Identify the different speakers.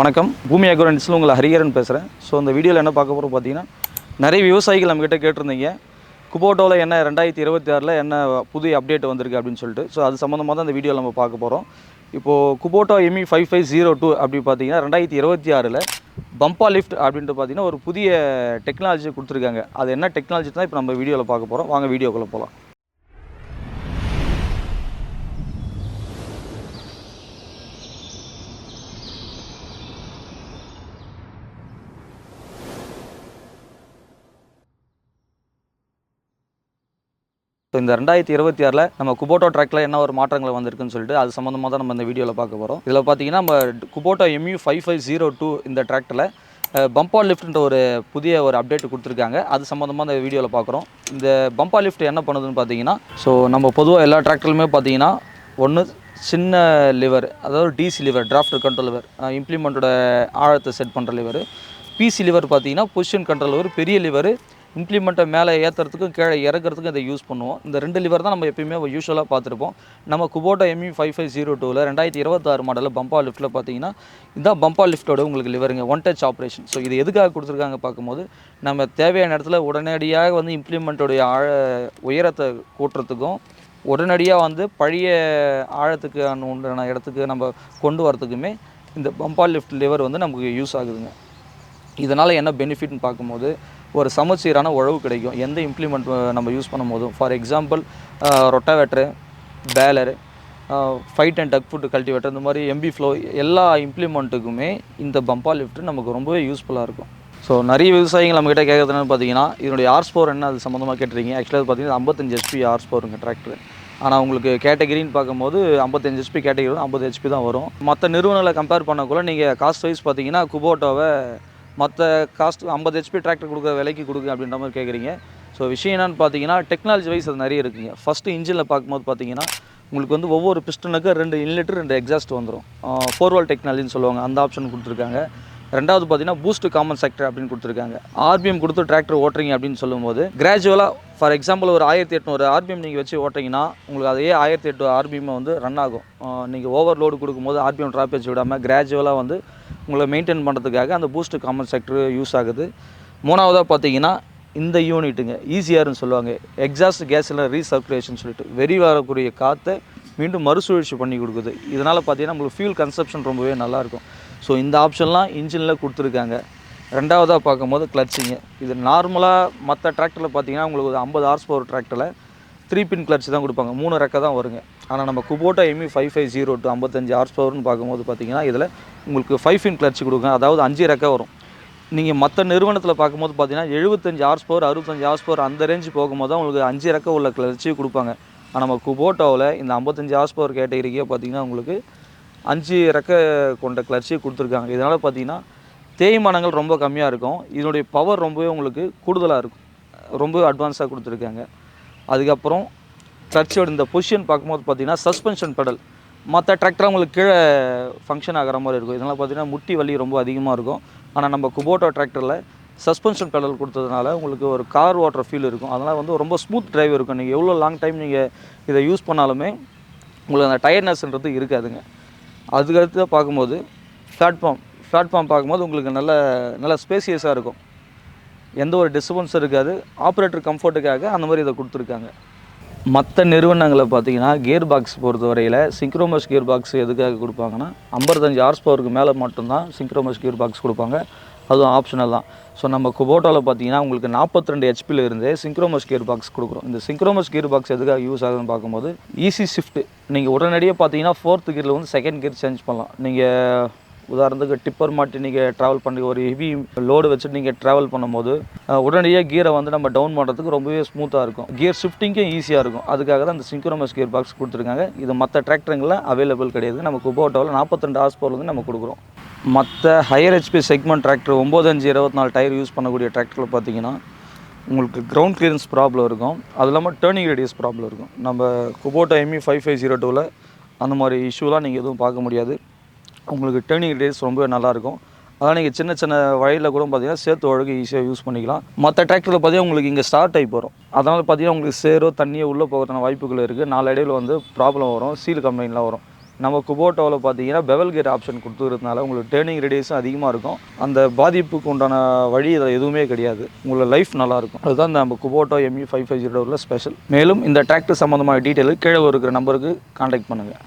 Speaker 1: வணக்கம். பூமி அக்ரோனிட்ஸில் உங்களை ஹரிஹரன் பேசுகிறேன் ஸோ இந்த வீடியோவில் என்ன பார்க்க போகிறோம் பார்த்தீங்கன்னா நிறைய விவசாயிகள் நம்மக்கிட்ட கேட்டிருந்தீங்க. குபோட்டோவில் என்ன ரெண்டாயிரத்தி இருபத்தி ஆறில் என்ன புது அப்டேட் வந்திருக்கு அப்படின்னு சொல்லிட்டு. ஸோ அது சம்மந்தமாக தான் இந்த வீடியோவில் நம்ம பார்க்க போகிறோம் இப்போது Kubota ME five five zero two அப்படி பார்த்தீங்கன்னா ரெண்டாயிரத்தி இருபத்தி ஆறில் பம்பா லிஃப்ட் அப்படின்ட்டு பார்த்தீங்கன்னா ஒரு புதிய டெக்னாலஜி கொடுத்துருக்காங்க. அது என்ன டெக்னாலஜி தான்? இப்போ நம்ம வீடியோவில் பார்க்க போகிறோம் வாங்க வீடியோக்குள்ளே போகலாம் இந்த ரெண்டாயிரத்தி இருபத்தி ஆறில் நம்ம குபோட்டோ ட்ராக்ல என்ன ஒரு மாற்றங்கள் வந்திருக்குன்னு சொல்லிட்டு அது சம்மந்தமாக தான் நம்ம இந்த வீடியோவில் பார்க்க போகிறோம் இதில் பார்த்தீங்கன்னா நம்ம Kubota MU five five zero two இந்த ட்ராக்டரில் பம்பா லிஃப்ட்ன்ற ஒரு புதிய ஒரு அப்டேட் கொடுத்துருக்காங்க. அது சம்மந்தமாக இந்த வீடியோவில் பார்க்குறோம். இந்த பம்பா லிஃப்ட் என்ன பண்ணுதுன்னு பார்த்தீங்கன்னா ஸோ நம்ம பொதுவாக எல்லா ட்ராக்டருமே பார்த்தீங்கன்னா ஒன்று சின்ன லிவர் அதாவது DC lever draft control lever இம்ப்ளிமெண்ட்டோட ஆழத்தை செட் பண்ணுற லிவர் பிசி லிவர் பார்த்தீங்கன்னா பொசிஷன் கண்ட்ரோல் லிவர் பெரிய லிவர் இம்ப்ளிமெண்ட்டை மேலே ஏற்றுறதுக்கும் கீழே இறக்குறதுக்கும் இதை யூஸ் பண்ணுவோம். இந்த ரெண்டு லிவர் தான் நம்ம எப்பயுமே யூஸ்வலாக பார்த்துருப்போம். நம்ம Kubota ME five five zero டூவில் ரெண்டாயிரத்தி இருபத்தாறு மாடலில் பம்பா லிஃப்ட்டில் பார்த்தீங்கன்னா இதுதான் பம்பா லிஃப்ட்டோட உங்களுக்கு லிவருங்க ஒன் டச் ஆப்ரேஷன் ஸோ இது எதுக்காக கொடுத்துருக்காங்க பார்க்கும்போது நம்ம தேவையான இடத்துல உடனடியாக வந்து இம்ப்ளிமெண்ட்டோடைய ஆழ உயரத்தை கூட்டுறதுக்கும் உடனடியாக வந்து பழைய ஆழத்துக்கு உண்டான இடத்துக்கு நம்ம கொண்டு வரதுக்குமே இந்த பம்பா லிஃப்ட் லிவர் வந்து நமக்கு யூஸ் ஆகுதுங்க. இதனால் என்ன பெனிஃபிட்னு பார்க்கும்போது ஒரு சமச்சீரான உழவு கிடைக்கும். எந்த இம்ப்ளிமெண்ட் நம்ம யூஸ் பண்ணும்போதும். For example rotavator baler fight and duck foot cultivator இந்த மாதிரி எம்பி ஃப்ளோ எல்லா இம்ப்ளிமெண்ட்டுக்குமே இந்த பம்பா லிஃப்ட் நமக்கு ரொம்பவே யூஸ்ஃபுல்லாக இருக்கும். ஸோ நிறைய விவசாயிகள் நம்மக்கிட்ட கேட்குறதுன்னு பார்த்தீங்கன்னா இதனுடைய ஆர்ஸ் பவர் என்ன அது சம்மந்தமாக கேட்டிருக்கீங்க. ஆக்சுவலாக பார்த்தீங்கன்னா ஐம்பத்தஞ்சு ஹெச்பி ஆர்ஸ் போருங்க டிராக்டர் ஆனால் உங்களுக்கு கேட்டகிரின்னு பார்க்கும்போது ஐம்பத்தஞ்சு ஹெச்பி கேட்டகிரி வரும் ஐம்பது ஹெச்பி தான் வரும். மற்ற நிறுவனங்களை கம்பேர் பண்ணக்குள்ள நீங்கள் காஸ்ட் வைஸ் பார்த்தீங்கன்னா குபோட்டோவை மற்ற காஸ்ட் ஐம்பது ஹெச்பி டிராக்டர் கொடுக்குற விலைக்கு கொடுங்க அப்படின்ற மாதிரி கேட்குறீங்க ஸோ விஷயம் என்னன்னு பார்த்தீங்கன்னா டெக்னாலஜி வைஸ் அது நிறைய இருக்குங்க. ஃபஸ்ட்டு இன்ஜினில் பார்க்கும்போது பார்த்தீங்கன்னா உங்களுக்கு வந்து ஒவ்வொரு பிஸ்டனுக்கு ரெண்டு இன்லெட்டு ரெண்டு எக்ஸாஸ்ட் வந்துடும் ஃபோர்வால் டெக்னாலஜின்னு சொல்லுவாங்க. அந்த ஆப்ஷன் கொடுத்துருக்காங்க. ரெண்டாவது பார்த்தீங்கன்னா பூஸ்ட் காமன் செக்டர் அப்படின்னு கொடுத்துருக்காங்க. ஆர்பிஎம் கொடுத்து டிராக்டர் ஓட்டுறீங்க அப்படின்னு சொல்லும்போது கிராஜுவலாக ஃபார் எக்ஸாம்பிள் ஒரு ஆயிரத்தி எட்நூறு ஆர்பிஎம் நீங்கள் வச்சு ஓட்டிங்கன்னா உங்களுக்கு அதே ஆயிரத்தி எட்டு ஆர்பிஎம் வந்து ரன் ஆகும். நீங்கள் ஓவர் லோடு கொடுக்கும்போது ஆர்பிஎம் ட்ராப்பேஜ் விடாமல் கிராஜுவலாக வந்து உங்களை மெயின்டைன் பண்ணுறதுக்காக அந்த பூஸ்ட் காமன் செக்டர் யூஸ் ஆகுது. மூணாவதாக பார்த்தீங்கன்னா இந்த யூனிட்டுங்க ஈஸியாருன்னு சொல்லுவாங்க. எக்ஸாஸ்ட் கேஸில் ரீசர்க்குலேஷன் சொல்லிட்டு வெறி வரக்கூடிய காற்றை மீண்டும் மறுசுழற்சி பண்ணி கொடுக்குது. இதனால் பார்த்தீங்கன்னா உங்களுக்கு ஃபியூல் கன்சப்ஷன் ரொம்பவே நல்லாயிருக்கும். ஸோ இந்த ஆப்ஷன்லாம் இன்ஜினில் கொடுத்துருக்காங்க. ரெண்டாவதாக பார்க்கும்போது கிளச்சிங்க இது நார்மலாக மற்ற டிராக்டரில் பார்த்தீங்கன்னா உங்களுக்கு ஒரு ஐம்பது ஹார்ஸ் பவர் டிராக்டரில் த்ரீ பின் கிளச் தான் கொடுப்பாங்க. மூணு ரெக்கை தான் வருங்க. ஆனால் நம்ம Kubota ME five five zero two ஐம்பத்தஞ்சு ஹார்ஸ் பவர்னு பார்க்கும்போது பார்த்தீங்கன்னா இதில் உங்களுக்கு ஃபைவ் இன் கிளர்ச்சி கொடுங்க அதாவது அஞ்சு ரெக்கை வரும். நீங்கள் மற்ற நிறுவனத்தில் பார்க்கும்போது பார்த்தீங்கன்னா எழுபத்தஞ்சு ஹார்ஸ் பவர் அறுபத்தஞ்சு ஹார்ஸ் பவர் அந்த ரேஞ்ச் போகும்போது தான் உங்களுக்கு அஞ்சு ரெக்கை உள்ள கிளர்ச்சி கொடுப்பாங்க. ஆனால் நம்ம குபோட்டோவில் இந்த ஐம்பத்தஞ்சு ஹார்ஸ் பவர் கேட்டகரிக்கே பார்த்தீங்கன்னா உங்களுக்கு அஞ்சு ரெக்கை கொண்ட கிளர்ச்சியை கொடுத்துருக்காங்க. இதனால் பார்த்தீங்கன்னா தேய்மானங்கள் ரொம்ப கம்மியாக இருக்கும். இதனுடைய பவர் ரொம்பவே உங்களுக்கு கூடுதலாக இருக்கும். ரொம்ப அட்வான்ஸாக கொடுத்துருக்காங்க. அதுக்கப்புறம் கிளர்ச்சியோட இந்த பொசிஷன் பார்க்கும்போது பார்த்தீங்கன்னா சஸ்பென்ஷன் பெடல் மற்ற டிராக்டர் உங்களுக்கு கீழே ஃபங்க்ஷன் ஆகிற மாதிரி இருக்கும். இதனால் பார்த்தீங்கன்னா முட்டி வலி ரொம்ப அதிகமாக இருக்கும். ஆனால் நம்ம குபோட்டோ டிராக்டரில் சஸ்பென்ஷன் பெடல் கொடுத்ததுனால உங்களுக்கு ஒரு கார் ஓட்டுற ஃபீல் இருக்கும். அதனால் வந்து ரொம்ப ஸ்மூத் டிரைவ் இருக்கும். நீங்கள் எவ்வளோ லாங் டைம் நீங்கள் இதை யூஸ் பண்ணாலுமே உங்களுக்கு அந்த டயர்னஸ்ன்றது இருக்காதுங்க. அதுக்கடுத்து பார்க்கும்போது பிளாட்ஃபார்ம் பிளாட்ஃபார்ம் பார்க்கும்போது உங்களுக்கு நல்ல நல்ல ஸ்பேசியஸாக இருக்கும். எந்த ஒரு டிஸ்டர்பன்ஸும் இருக்காது. ஆப்ரேட்டர் கம்ஃபர்ட்டுக்காக அந்த மாதிரி இதை கொடுத்துருக்காங்க. மற்ற நிறுவனங்களை பார்த்தீங்கன்னா கியர் பாக்ஸ் பொறுத்தவரையில் சிங்க்ரோமஸ் கியர் பாக்ஸ் எதுக்காக கொடுப்பாங்கன்னா ஐம்பத்தஞ்சு ஹார்ஸ் பவருக்கு மேலே மட்டும்தான் சிங்க்ரோமஸ் கியர் பாக்ஸ் கொடுப்பாங்க. அதுவும் ஆப்ஷனல் தான். ஸோ நம்ம குபோட்டோவில் பார்த்தீங்கன்னா உங்களுக்கு நாற்பத்தி ரெண்டு ஹெச்பியில் இருந்தே சிங்க்ரோமஸ் கியர் பாக்ஸ் கொடுக்குறோம். இந்த சிங்க்ரோமஸ் கியர் பாக்ஸ் எதுக்காக யூஸ் ஆகுதுன்னு பார்க்கும்போது ஈஸி ஷிஃப்ட்டு நீங்கள் உடனடியாக பார்த்தீங்கன்னா ஃபோர்த்து கியரில் வந்து செகண்ட் கியர் சேஞ்ச் பண்ணலாம். நீங்கள் உதாரணத்துக்கு டிப்பர் மாட்டி நீங்கள் ட்ராவல் பண்ணி ஒரு ஹெவி லோடு வச்சுட்டு நீங்கள் ட்ராவல் பண்ணும்போது உடனடியாக கியரை வந்து நம்ம டவுன் பண்ணுறதுக்கு ரொம்பவே ஸ்மூத்தாக இருக்கும். கியர் ஷிஃப்டிங்கும் ஈஸியாக இருக்கும். அதுக்காக தான் அந்த சிங்க்ரோமஸ் கியர் பாக்ஸ் கொடுத்துருக்காங்க. இது மற்ற டிராக்டருங்களில் அவைலபிள் கிடையாது. நம்ம குபோட்டோவில் நாற்பத்திரெண்டு ஹார்ஸ் பவர் வந்து நம்ம கொடுக்குறோம். மற்ற ஹையர் ஹெச்பி செக்மெண்ட் டிராக்டர் ஒம்பது அஞ்சு இருபத்தி நாலு டயர் யூஸ் பண்ணக்கூடிய டிராக்டரில் பார்த்தீங்கன்னா உங்களுக்கு கிரவுண்ட் கிளியரன்ஸ் ப்ராப்ளம் இருக்கும். அது இல்லாமல் டேர்னிங் ரேடியஸ் ப்ராப்ளம் இருக்கும். நம்ம Kubota ME five five zero டூவில் அந்த மாதிரி இஷ்யூலாம் நீங்கள் எதுவும் பார்க்க முடியாது. உங்களுக்கு டேர்னிங் ரேஸ் ரொம்ப நல்லாயிருக்கும். அதான் நீங்கள் சின்ன சின்ன வழியில் கூட பார்த்தீங்கன்னா சேர்த்து ஒழுங்கு ஈஸியாக யூஸ் பண்ணிக்கலாம். மற்ற டிராக்டரில் பார்த்தீங்கன்னா உங்களுக்கு இங்கே ஸ்டார்ட் டைப் போகிறோம் அதனால் பார்த்தீங்கன்னா உங்களுக்கு சேரோ தண்ணியோ உள்ளே போகிறதுன வாய்ப்புகள் இருக்குது நாளடைவில் வந்து ப்ராப்ளம் வரும். சீல் கம்பெனிலாம் வரும். நம்ம குபோட்டோவில் பார்த்தீங்கன்னா பெவல் கேட் ஆப்ஷன் கொடுத்துருந்தனால உங்களுக்கு டேர்னிங் ரேடியஸும் அதிகமாக இருக்கும். அந்த பாதிப்புக்கு உண்டான வழி இதில் எதுவுமே கிடையாது. உங்களோட லைஃப் நல்லாயிருக்கும். அதுதான் நம்ம Kubota ME five five zero உள்ள ஸ்பெஷல் மேலும் இந்த டிராக்டர் சம்மந்தமான டீட்டெயிலு கீழே இருக்கிற நம்பருக்கு கான்டாக்ட் பண்ணுங்கள்